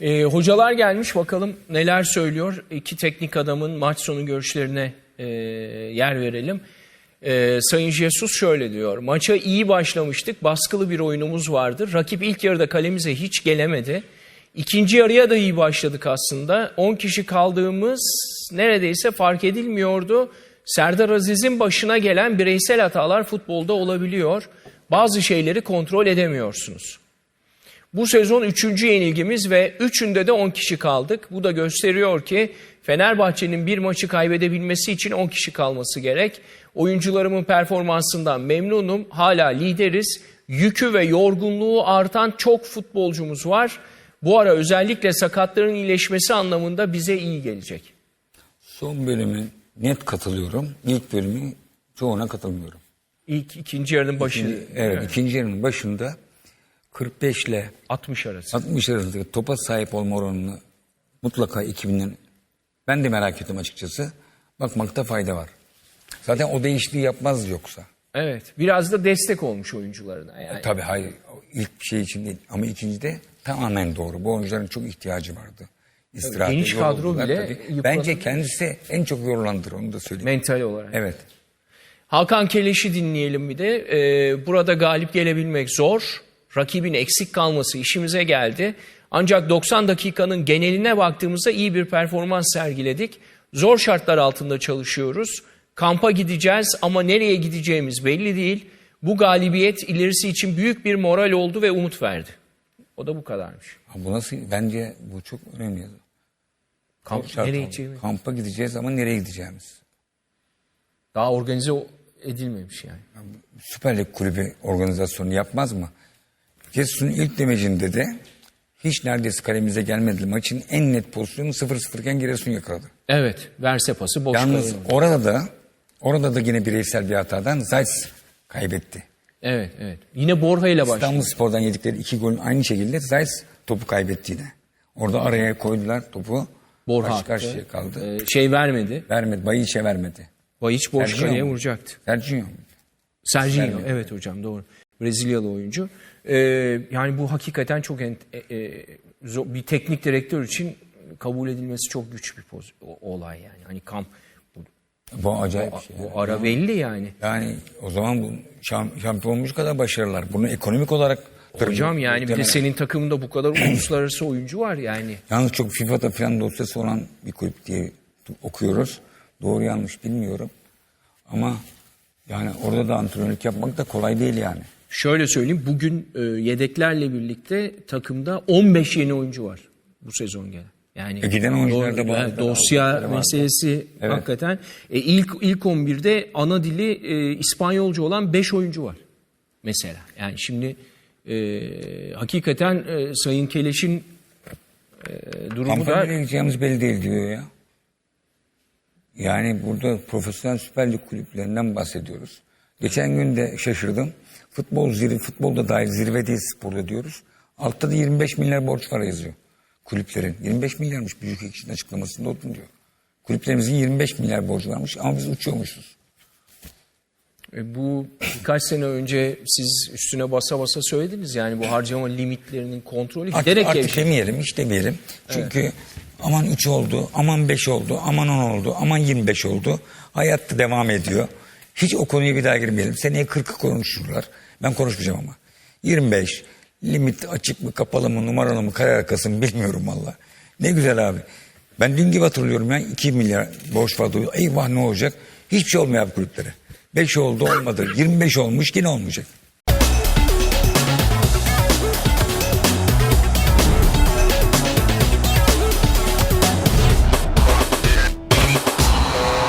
Ee, hocalar gelmiş bakalım neler söylüyor. İki teknik adamın maç sonu görüşlerine e, yer verelim. Ee, Sayın Jesus şöyle diyor. Maça iyi başlamıştık. Baskılı bir oyunumuz vardı. Rakip ilk yarıda kalemize hiç gelemedi. İkinci yarıya da iyi başladık aslında. 10 kişi kaldığımız neredeyse fark edilmiyordu. Serdar Aziz'in başına gelen bireysel hatalar futbolda olabiliyor. Bazı şeyleri kontrol edemiyorsunuz. Bu sezon üçüncü yenilgimiz ve üçünde de 10 kişi kaldık. Bu da gösteriyor ki Fenerbahçe'nin bir maçı kaybedebilmesi için 10 kişi kalması gerek. Oyuncularımın performansından memnunum. Hala lideriz. Yükü ve yorgunluğu artan çok futbolcumuz var. Bu ara özellikle sakatların iyileşmesi anlamında bize iyi gelecek. Son bölümü net katılıyorum. İlk bölümü çoğuna katılmıyorum. İlk ikinci yarının başı Şimdi, evet, ikinci yarının başında 45 ile 60 arası. 60 arasındaki topa sahip olma oranını mutlaka 2000'den ben de merak ettim açıkçası. Bakmakta fayda var. Zaten o değişikliği yapmaz yoksa. Evet. Biraz da destek olmuş oyuncularına. Yani. Tabii hayır ilk şey için değil ama ikincide tamamen doğru. Bu oyuncuların çok ihtiyacı vardı. İstirahate geniş kadro bile tabii. Bence kendisi en çok yorulandır onu da söyleyeyim. Mental olarak. Evet. Hakan Keleş'i dinleyelim bir de. Ee, burada galip gelebilmek zor. Rakibin eksik kalması işimize geldi. Ancak 90 dakikanın geneline baktığımızda iyi bir performans sergiledik. Zor şartlar altında çalışıyoruz. Kampa gideceğiz ama nereye gideceğimiz belli değil. Bu galibiyet ilerisi için büyük bir moral oldu ve umut verdi. O da bu kadarmış. Bu nasıl? Bence bu çok önemli. Kamp Şart nereye gideceğimiz Kampa gideceğiz ama nereye gideceğimiz? daha organize edilmemiş yani. Süper Lig kulübü organizasyonu yapmaz mı? Cesus'un ilk demecinde de hiç neredeyse kalemize gelmedi. Maçın en net pozisyonu 0-0 iken Giresun yakaladı. Evet, verse pası boş Yalnız kalıyor. orada da orada da yine bireysel bir hatadan Zayt kaybetti. Evet, evet. Yine Borja ile başladı. İstanbul Spor'dan yedikleri iki golün aynı şekilde Zayt topu kaybetti yine. Orada araya koydular topu. Borja karşı karşıya kaldı. Ee, şey vermedi. Vermedi. Bayiç'e vermedi. Bayiç boş Sergio kaleye vuracaktı. Sergio. Serginho, evet hocam doğru. Brezilyalı oyuncu. Ee, yani bu hakikaten çok ent- e, e, bir teknik direktör için kabul edilmesi çok güç bir poz, o- olay yani. Hani kamp bu, Bu acayip bir şey. bu ara belli yani. Yani o zaman bu şam- şampiyon olmuş kadar başarılar. Bunu ekonomik olarak Hocam yani bir de senin takımında bu kadar uluslararası oyuncu var yani. Yalnız çok FIFA'da falan dosyası olan bir kulüp diye okuyoruz. Doğru yanlış bilmiyorum. Ama yani orada da antrenörlük yapmak da kolay değil yani. Şöyle söyleyeyim bugün e, yedeklerle birlikte takımda 15 yeni oyuncu var bu sezon gelen. Yani E, giden oyuncular da yani dosya meselesi hakikaten. E, ilk ilk 11'de ana dili e, İspanyolca olan 5 oyuncu var mesela. Yani şimdi e, hakikaten e, Sayın Keleş'in e, durumu Kampa da gideceğimiz belli değil diyor ya. Yani burada profesyonel Süper Lig kulüplerinden bahsediyoruz. Geçen gün de şaşırdım. Futbol zirve, futbolda dahil zirvedeyiz sporda diyoruz. Altta da 25 milyar borç var yazıyor. Kulüplerin. 25 milyarmış büyük ekşinin açıklamasında okudum diyor. Kulüplerimizin 25 milyar borcu varmış ama biz uçuyormuşuz. E, Bu birkaç sene önce siz üstüne basa basa söylediniz yani bu harcama limitlerinin kontrolü Artık, giderek artık gevşedi. demeyelim, hiç demeyelim. Çünkü aman 3 oldu, aman 5 oldu, aman 10 oldu, aman 25 oldu. Hayatta devam ediyor. Hiç o konuya bir daha girmeyelim. Seneye 40'ı konuşurlar. Ben konuşmayacağım ama. 25, limit açık mı, kapalı mı, numaralı mı, kare arkası mı bilmiyorum valla. Ne güzel abi. Ben dün gibi hatırlıyorum ya 2 milyar borç vardı. Eyvah ne olacak? Hiçbir şey olmuyor abi kulüplere. 5 oldu olmadı. 25 olmuş yine olmayacak.